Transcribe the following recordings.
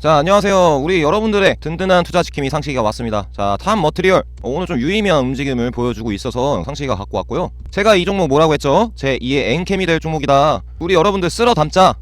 자 안녕하세요. 우리 여러분들의 든든한 투자 지킴이 상식이가 왔습니다. 자탑 머트리얼. 어, 오늘 좀 유의미한 움직임을 보여주고 있어서 상식이가 갖고 왔고요. 제가 이 종목 뭐라고 했죠? 제 2의 엔캠이 될 종목이다. 우리 여러분들 쓸어 담자.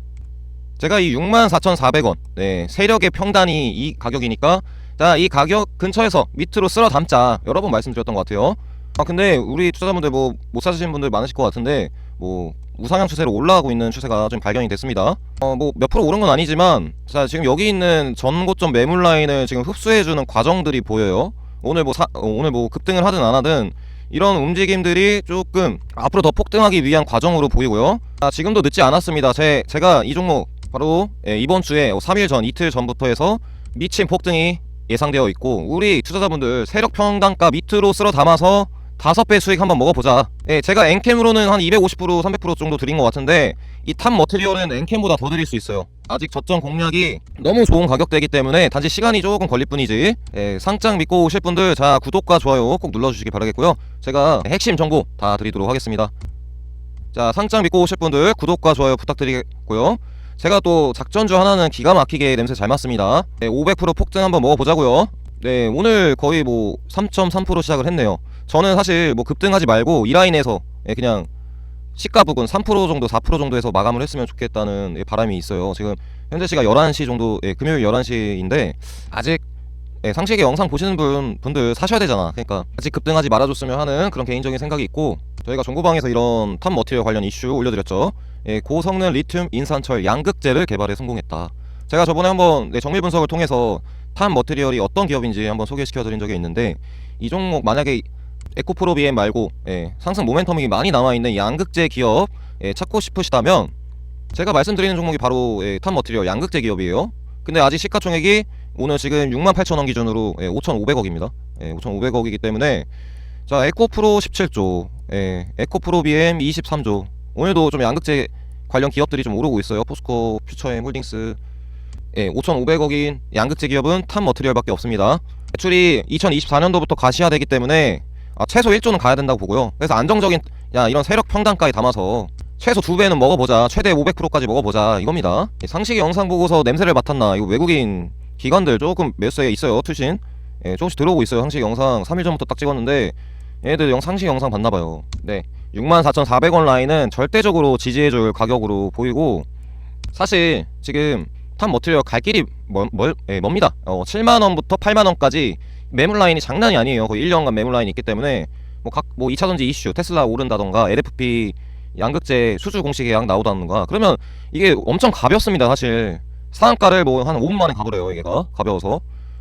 제가 이 64,400원. 네 세력의 평단이 이 가격이니까. 자 이 가격 근처에서 밑으로 쓸어 담자. 여러 번 말씀드렸던 것 같아요. 아 근데 우리 투자자분들 뭐 못 사시는 분들 많으실 것 같은데 뭐 우상향 추세로 올라가고 있는 추세가 좀 발견이 됐습니다. 어 뭐 몇 프로 오른 건 아니지만 자 지금 여기 있는 전고점 매물 라인을 지금 흡수해주는 과정들이 보여요. 오늘 뭐 사, 어, 오늘 뭐 급등을 하든 안 하든 이런 움직임들이 조금 앞으로 더 폭등하기 위한 과정으로 보이고요. 아, 지금도 늦지 않았습니다. 제 제가 이 종목 바로 예, 이번 주에 3일 전 이틀 전부터 해서 미친 폭등이 예상되어 있고 우리 투자자분들 세력 평단가 밑으로 쓸어 담아서 다섯 배 수익 한번 먹어보자. 예, 제가 엔캠으로는 한 250% 300% 정도 드린 것 같은데 이 탑 머티리얼은 엔캠보다 더 드릴 수 있어요. 아직 저점 공략이 너무 좋은 가격대이기 때문에 단지 시간이 조금 걸릴 뿐이지. 예, 상장 믿고 오실 분들 자 구독과 좋아요 꼭 눌러주시기 바라겠고요. 제가 핵심 정보 다 드리도록 하겠습니다. 자 상장 믿고 오실 분들 구독과 좋아요 부탁드리겠고요. 제가 또 작전주 하나는 기가 막히게 냄새 잘 맡습니다. 네, 500% 폭등 한번 먹어보자고요. 네 오늘 거의 뭐 3.3% 시작을 했네요. 저는 사실 뭐 급등하지 말고 이 라인에서 예, 그냥 시가 부근 3% 정도 4% 정도에서 마감을 했으면 좋겠다는 예, 바람이 있어요. 지금 현재 시가 11시 정도 예, 금요일 11시인데 아직 예, 상식의 영상 보시는 분, 분들 사셔야 되잖아. 그러니까 아직 급등하지 말아줬으면 하는 그런 개인적인 생각이 있고 저희가 정보방에서 이런 탑 머티리얼 관련 이슈 올려드렸죠. 예, 고성능 리튬 인산철 양극재를 개발에 성공했다. 제가 저번에 한번 네, 정밀 분석을 통해서 탑 머티리얼이 어떤 기업인지 한번 소개시켜드린 적이 있는데 이 종목 만약에 에코프로비엠 말고 예, 상승 모멘텀이 많이 남아있는 양극재 기업 예, 찾고 싶으시다면 제가 말씀드리는 종목이 바로 예, 탑 머티리얼 양극재 기업이에요. 근데 아직 시가총액이 오늘 지금 68,000원 기준으로 예, 5,500억입니다. 예, 5,500억이기 때문에 자 에코프로 17조, 예, 에코프로비엠 23조. 오늘도 좀 양극재 관련 기업들이 좀 오르고 있어요. 포스코, 퓨처엠, 홀딩스. 예, 5,500억인 양극재 기업은 탑 머티리얼밖에 없습니다. 매출이 2024년도부터 가시화되기 때문에 아, 최소 1조는 가야 된다고 보고요. 그래서 안정적인 야 이런 세력 평단가에 담아서 최소 두 배는 먹어보자. 최대 500%까지 먹어보자. 이겁니다. 예, 상식의 영상 보고서 냄새를 맡았나? 이거 외국인 기관들 조금 몇 수에 있어요. 투신. 예, 조금씩 들어오고 있어요. 상식 영상 3일 전부터 딱 찍었는데 얘들 영 상식 영상 봤나봐요. 네, 64,400원 라인은 절대적으로 지지해줄 가격으로 보이고 사실 지금 탑 머티리얼 갈 길이 멀, 멀, 예, 멉니다. 어, 7만 원부터 8만 원까지 매물 라인이 장난이 아니에요. 거의 1년간 매물 라인이 있기 때문에 뭐 각 뭐 2차전지 이슈 테슬라 오른다던가 LFP 양극재 수주 공시 계약 나오다던가 그러면 이게 엄청 가볍습니다. 사실 상한가를 뭐 한 5분 만에 가버려요. 이게가 가벼워서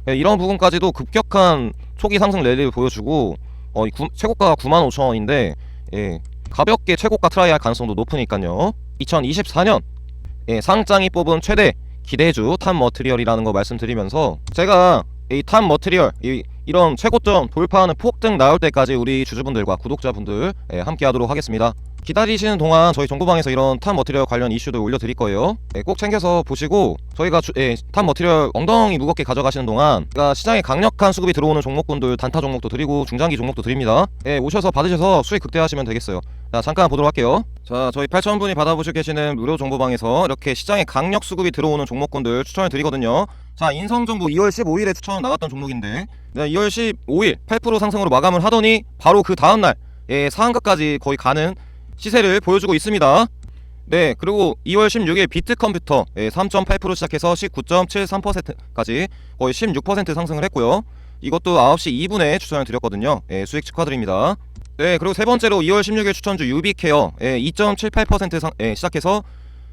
예, 이런 부분까지도 급격한 초기 상승 랠리를 보여주고 어, 이 구- 최고가가 9만 5천 원인데 예, 가볍게 최고가 트라이 할 가능성도 높으니까요. 2024년 예, 상장이 뽑은 최대 기대주 탑 머트리얼이라는 거 말씀드리면서 제가 이 탑 머트리얼 이, 이런 최고점 돌파하는 폭등 나올 때까지 우리 주주분들과 구독자분들 예, 함께 하도록 하겠습니다. 기다리시는 동안 저희 정보방에서 이런 탑 머티리얼 관련 이슈도 올려드릴 거예요. 예, 꼭 챙겨서 보시고 저희가 주, 예, 탑 머티리얼 엉덩이 무겁게 가져가시는 동안 제가 시장에 강력한 수급이 들어오는 종목군들 단타 종목도 드리고 중장기 종목도 드립니다. 예, 오셔서 받으셔서 수익 극대화하시면 되겠어요. 자 잠깐 보도록 할게요. 자 저희 8,000분이 받아보시고 계시는 무료 정보방에서 이렇게 시장에 강력 수급이 들어오는 종목군들 추천을 드리거든요. 자 인성정보 2월 15일에 추천 나갔던 종목인데 네, 2월 15일 8% 상승으로 마감을 하더니 바로 그 다음날 예, 상한가까지 거의 가는 시세를 보여주고 있습니다. 네, 그리고 2월 16일 비트컴퓨터 예, 3.8% 시작해서 19.73%까지 거의 16% 상승을 했고요. 이것도 9시 2분에 추천을 드렸거든요. 예, 수익 축하드립니다. 네, 그리고 세 번째로 2월 16일 추천주 유비케어 예, 2.78% 상, 예, 시작해서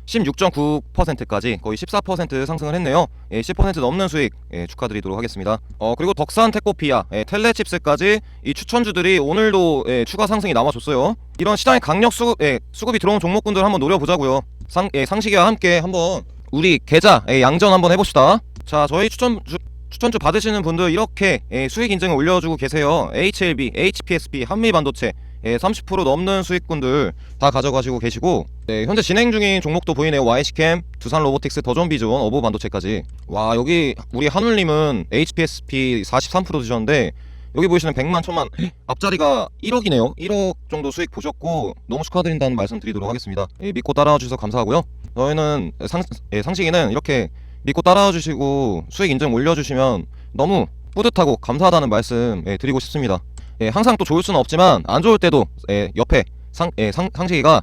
16.9%까지 거의 14% 상승을 했네요. 예, 10% 넘는 수익 예, 축하드리도록 하겠습니다. 어 그리고 덕산 테코피아, 예, 텔레칩스까지 이 추천주들이 오늘도 예, 추가 상승이 남아줬어요. 이런 시장의 강력 수급, 예, 수급이 들어온 종목군들 한번 노려보자고요. 상, 예, 상식이와 함께 한번 우리 계좌 예, 양전 한번 해봅시다. 자, 저희 추천주 추천주 받으시는 분들 이렇게 예, 수익 인증을 올려주고 계세요. HLB, HPSP, 한미반도체 예, 30% 넘는 수익군들 다 가져가시고 계시고 네, 현재 진행 중인 종목도 보이네요. YC캠, 두산 로보틱스, 더존비존, 어보 반도체까지. 와 여기 우리 한울님은 HPSP 43% 드셨는데 여기 보시는 100만, 1000만 앞자리가 1억이네요. 1억 정도 수익 보셨고 너무 축하드린다는 말씀 드리도록 하겠습니다. 예, 믿고 따라와 주셔서 감사하고요. 저희는 상, 예, 상식이는 이렇게 믿고 따라와 주시고 수익 인증 올려주시면 너무 뿌듯하고 감사하다는 말씀 예, 드리고 싶습니다. 예, 항상 또 좋을 수는 없지만 안 좋을 때도 예, 옆에 상, 예, 상, 상식이가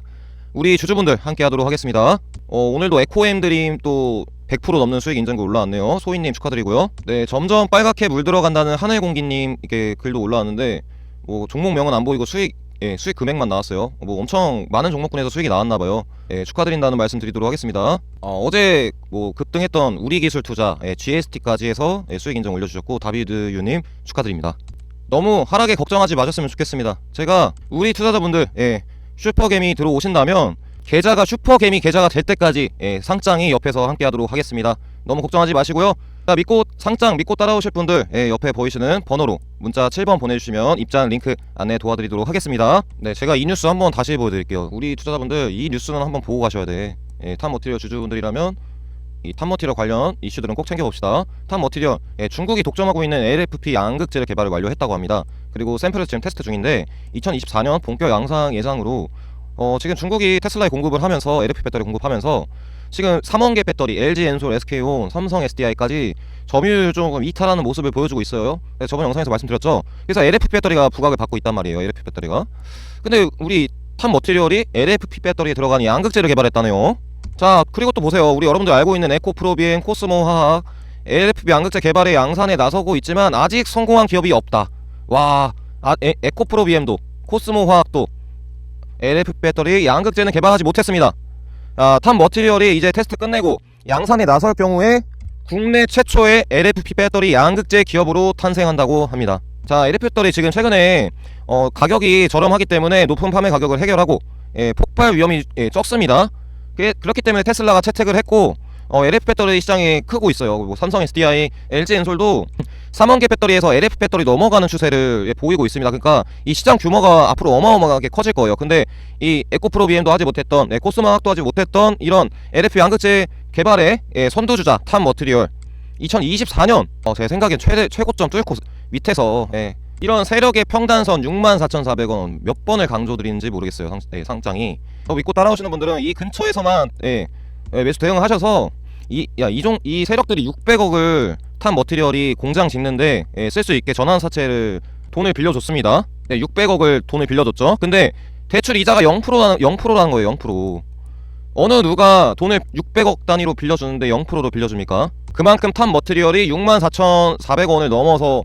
우리 주주분들 함께 하도록 하겠습니다. 어, 오늘도 에코엠 드림 또 100% 넘는 수익 인증글 올라왔네요. 소희님 축하드리고요. 네, 점점 빨갛게 물들어간다는 하늘공기님 이렇게 글도 올라왔는데 뭐 종목명은 안 보이고 수익 예, 수익 금액만 나왔어요. 뭐 엄청 많은 종목군에서 수익이 나왔나 봐요. 예, 축하드린다는 말씀 드리도록 하겠습니다. 어, 제뭐 급등했던 우리 기술 투자 예, GST까지 해서 예, 수익 인증 올려주셨고 다비드 유님 축하드립니다. 너무 하락에 걱정하지 마셨으면 좋겠습니다. 제가 우리 투자자분들 예, 슈퍼겜이 들어오신다면 계좌가 슈퍼겜이 계좌가 될 때까지 예, 상장이 옆에서 함께 하도록 하겠습니다. 너무 걱정하지 마시고요. 자, 믿고 상장 믿고 따라오실 분들 예, 옆에 보이시는 번호로 문자 7번 보내주시면 입장 링크 안내 도와드리도록 하겠습니다. 네, 제가 이 뉴스 한번 다시 보여드릴게요. 우리 투자자분들 이 뉴스는 한번 보고 가셔야 돼. 예, 탑머티리얼 주주분들이라면 이 탑머티리얼 관련 이슈들은 꼭 챙겨봅시다. 탑머티리얼 예, 중국이 독점하고 있는 LFP 양극재를 개발을 완료했다고 합니다. 그리고 샘플을 지금 테스트 중인데 2024년 본격 양상 예상으로 어, 지금 중국이 테슬라에 공급을 하면서 LFP 배터리 공급하면서 지금 3원 개 배터리 LG 엔솔, SK온, 삼성 SDI까지 점유율 조금 이탈하는 모습을 보여주고 있어요. 그래서 저번 영상에서 말씀드렸죠. 그래서 LFP 배터리가 부각을 받고 있단 말이에요. LFP 배터리가. 근데 우리 탑 머티리얼이 LFP 배터리에 들어가는 양극재를 개발했다네요. 자 그리고 또 보세요. 우리 여러분들 알고 있는 에코프로비엔, 코스모 화학, LFP 양극재 개발에 양산에 나서고 있지만 아직 성공한 기업이 없다. 와, 아, 에, 에코프로비엠도 코스모 화학도 LFP 배터리 양극재는 개발하지 못했습니다. 아, 탑 머티리얼이 이제 테스트 끝내고 양산에 나설 경우에 국내 최초의 LFP 배터리 양극재 기업으로 탄생한다고 합니다. 자, LFP 배터리 지금 최근에 어, 가격이 저렴하기 때문에 높은 판매 가격을 해결하고 예, 폭발 위험이 예, 적습니다. 그, 그렇기 때문에 테슬라가 채택을 했고 어, LF 배터리 시장이 크고 있어요. 뭐 삼성 SDI, LG 엔솔도 3원계 배터리에서 LF 배터리 넘어가는 추세를 예, 보이고 있습니다. 그러니까 이 시장 규모가 앞으로 어마어마하게 커질 거예요. 근데 이 에코프로 BM도 하지 못했던, 네, 코스마학도 하지 못했던 이런 LF 양극재 개발의 예, 선두주자 탑 머티리얼 2024년 어, 제 생각엔 최대 최고점 뚫고 밑에서 예, 이런 세력의 평단선 64,400원 몇 번을 강조드리는지 모르겠어요 상, 예, 상장이 더 믿고 따라오시는 분들은 이 근처에서만 예, 예, 매수 대응을 하셔서 이, 야, 이종, 이 세력들이 600억을 탄 머티리얼이 공장 짓는데 예, 쓸수 있게 전환 사채를 돈을 빌려줬습니다. 네, 600억을 돈을 빌려줬죠. 근데 대출 이자가 0%라는, 0%라는 거예요, 0%. 어느 누가 돈을 600억 단위로 빌려주는데 0%로 빌려줍니까? 그만큼 탑 머티리얼이 64,400원을 넘어서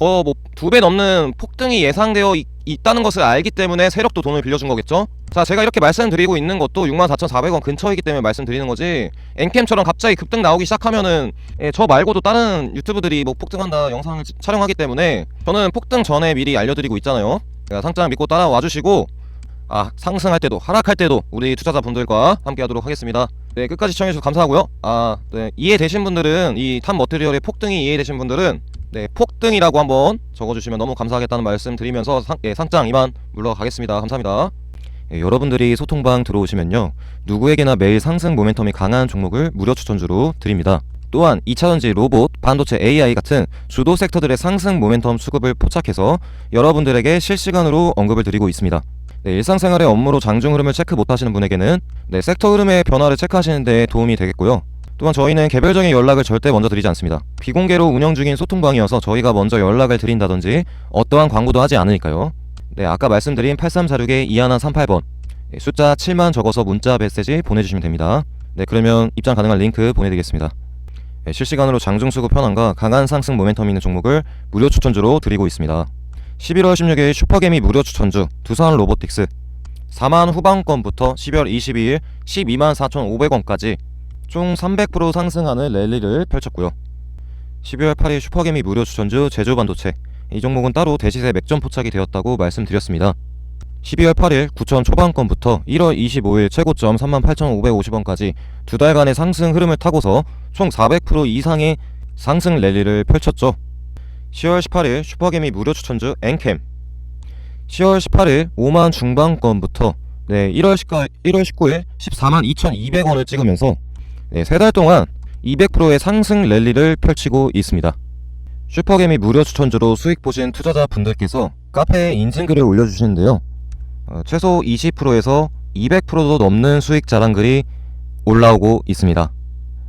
거뭐두 배 넘는 폭등이 예상되어 있, 있다는 것을 알기 때문에 세력도 돈을 빌려준 거겠죠? 자 제가 이렇게 말씀드리고 있는 것도 64,400원 근처이기 때문에 말씀드리는 거지 엔캠처럼 갑자기 급등 나오기 시작하면은 예, 저 말고도 다른 유튜브들이 뭐 폭등한다 영상을 치- 촬영하기 때문에 저는 폭등 전에 미리 알려드리고 있잖아요. 상장 믿고 따라와 주시고 아 상승할 때도 하락할 때도 우리 투자자분들과 함께 하도록 하겠습니다. 네 끝까지 시청해주셔서 감사하고요. 아 네, 이해되신 분들은 이 탑 머티리얼의 폭등이 이해되신 분들은 네 폭등이라고 한번 적어주시면 너무 감사하겠다는 말씀 드리면서 상, 예, 상장 이만 물러가겠습니다. 감사합니다. 예, 여러분들이 소통방 들어오시면요. 누구에게나 매일 상승 모멘텀이 강한 종목을 무료 추천주로 드립니다. 또한 2차전지 로봇, 반도체 AI 같은 주도 섹터들의 상승 모멘텀 수급을 포착해서 여러분들에게 실시간으로 언급을 드리고 있습니다. 네, 일상생활의 업무로 장중 흐름을 체크 못하시는 분에게는 네, 섹터 흐름의 변화를 체크하시는 데 도움이 되겠고요. 또한 저희는 개별적인 연락을 절대 먼저 드리지 않습니다. 비공개로 운영 중인 소통방이어서 저희가 먼저 연락을 드린다든지 어떠한 광고도 하지 않으니까요. 네, 아까 말씀드린 8346의 2138번 네, 숫자 7만 적어서 문자 메시지 보내주시면 됩니다. 네, 그러면 입장 가능한 링크 보내드리겠습니다. 네, 실시간으로 장중 수급 현황과 강한 상승 모멘텀 있는 종목을 무료 추천주로 드리고 있습니다. 11월 16일 슈퍼게미 무료 추천주 두산 로보틱스 4만 후반권부터 12월 22일 12만 4,500원까지 총 300% 상승하는 랠리를 펼쳤고요. 12월 8일 슈퍼게미 무료 추천주 제주반도체 이 종목은 따로 대시세 맥점 포착이 되었다고 말씀드렸습니다. 12월 8일 9천 초반권부터 1월 25일 최고점 38,550원까지 두 달간의 상승 흐름을 타고서 총 400% 이상의 상승 랠리를 펼쳤죠. 10월 18일 슈퍼게미 무료 추천주 엔캠 10월 18일 5만 중반권부터 네, 1월 19일, 1월 19일 14만 2,200원을 찍으면서 네, 세달 동안 200%의 상승 랠리를 펼치고 있습니다. 슈퍼게미 무료 추천주로 수익 보신 투자자 분들께서 카페에 인증글을 올려주시는데요. 어, 최소 20%에서 200%도 넘는 수익 자랑글이 올라오고 있습니다.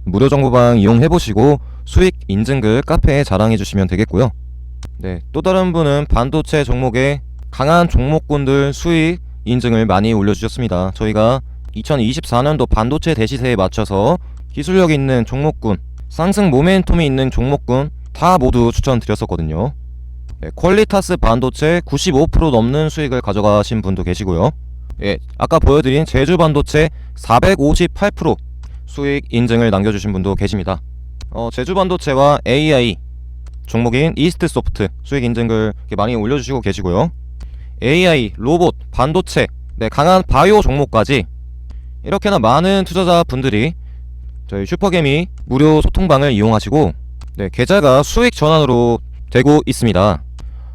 무료 정보방 이용해보시고 수익 인증글 카페에 자랑해주시면 되겠고요. 네, 또 다른 분은 반도체 종목에 강한 종목군들 수익 인증을 많이 올려주셨습니다. 저희가 2024년도 반도체 대시세에 맞춰서 기술력 있는 종목군, 상승 모멘텀이 있는 종목군 다 모두 추천드렸었거든요. 네, 퀄리타스 반도체 95% 넘는 수익을 가져가신 분도 계시고요. 예, 아까 보여드린 제주 반도체 458% 수익 인증을 남겨주신 분도 계십니다. 어, 제주 반도체와 AI 종목인 이스트 소프트 수익 인증글 많이 올려주시고 계시고요. AI, 로봇, 반도체, 네, 강한 바이오 종목까지 이렇게나 많은 투자자분들이 저희 슈퍼개미 무료 소통방을 이용하시고 네, 계좌가 수익 전환으로 되고 있습니다.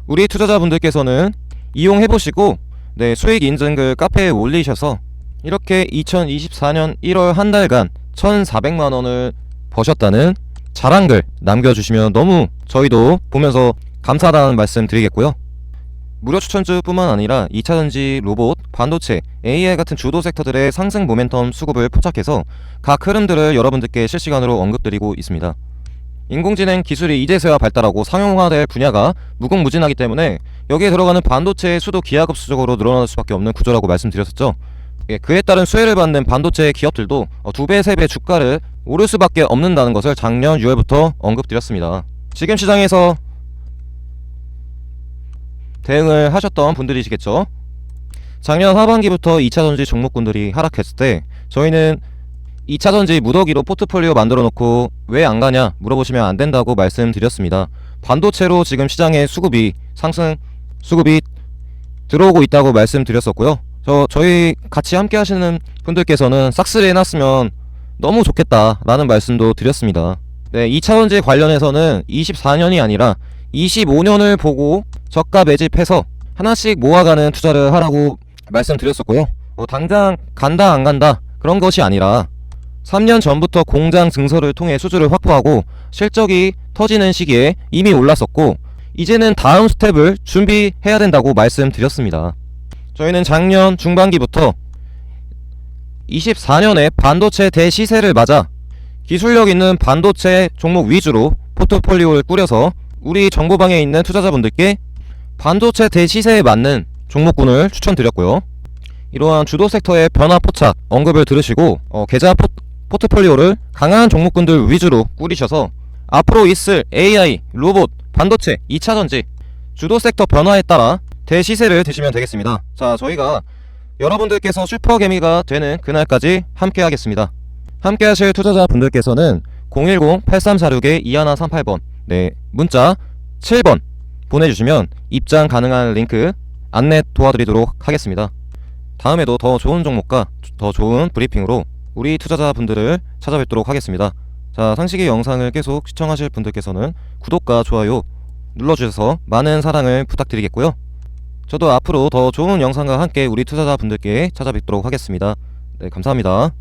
우리 투자자분들께서는 이용해보시고 네, 수익 인증글 카페에 올리셔서 이렇게 2024년 1월 한 달간 1,400만 원을 버셨다는 자랑글 남겨주시면 너무 저희도 보면서 감사하다는 말씀 드리겠고요. 무료 추천주뿐만 아니라 2차전지, 로봇, 반도체, AI 같은 주도 섹터들의 상승 모멘텀 수급을 포착해서 각 흐름들을 여러분들께 실시간으로 언급드리고 있습니다. 인공지능 기술이 이제서야 발달하고 상용화될 분야가 무궁무진하기 때문에 여기에 들어가는 반도체의 수도 기하급수적으로 늘어날 수밖에 없는 구조라고 말씀드렸었죠. 예, 그에 따른 수혜를 받는 반도체 기업들도 어, 두 배, 세 배 주가를 오를 수밖에 없는다는 것을 작년 6월부터 언급드렸습니다. 지금 시장에서 대응을 하셨던 분들이시겠죠. 작년 하반기부터 2차 전지 종목군들이 하락했을 때 저희는 2차 전지 무더기로 포트폴리오 만들어 놓고 왜 안 가냐 물어보시면 안 된다고 말씀드렸습니다. 반도체로 지금 시장에 수급이 상승 수급이 들어오고 있다고 말씀드렸었고요. 저 저희 같이 함께 하시는 분들께서는 싹쓸이 해놨으면 너무 좋겠다라는 말씀도 드렸습니다. 네, 2차 전지 관련해서는 24년이 아니라 25년을 보고 저가 매집해서 하나씩 모아가는 투자를 하라고 말씀드렸었고요. 뭐 당장 간다 안 간다 그런 것이 아니라 3년 전부터 공장 증설을 통해 수주를 확보하고 실적이 터지는 시기에 이미 올랐었고 이제는 다음 스텝을 준비해야 된다고 말씀드렸습니다. 저희는 작년 중반기부터 24년에 반도체 대시세를 맞아 기술력 있는 반도체 종목 위주로 포트폴리오를 꾸려서 우리 정보방에 있는 투자자분들께 반도체 대시세에 맞는 종목군을 추천드렸고요. 이러한 주도 섹터의 변화 포착 언급을 들으시고 어, 계좌 포, 포트폴리오를 강한 종목군들 위주로 꾸리셔서 앞으로 있을 AI, 로봇, 반도체, 2차전지 주도 섹터 변화에 따라 대시세를 드시면 되겠습니다. 자, 저희가 여러분들께서 슈퍼개미가 되는 그날까지 함께 하겠습니다. 함께 하실 투자자분들께서는 010-8346-2138번 네, 문자 7번 보내주시면 입장 가능한 링크 안내 도와드리도록 하겠습니다. 다음에도 더 좋은 종목과 더 좋은 브리핑으로 우리 투자자분들을 찾아뵙도록 하겠습니다. 자, 상식의 영상을 계속 시청하실 분들께서는 구독과 좋아요 눌러주셔서 많은 사랑을 부탁드리겠고요. 저도 앞으로 더 좋은 영상과 함께 우리 투자자분들께 찾아뵙도록 하겠습니다. 네, 감사합니다.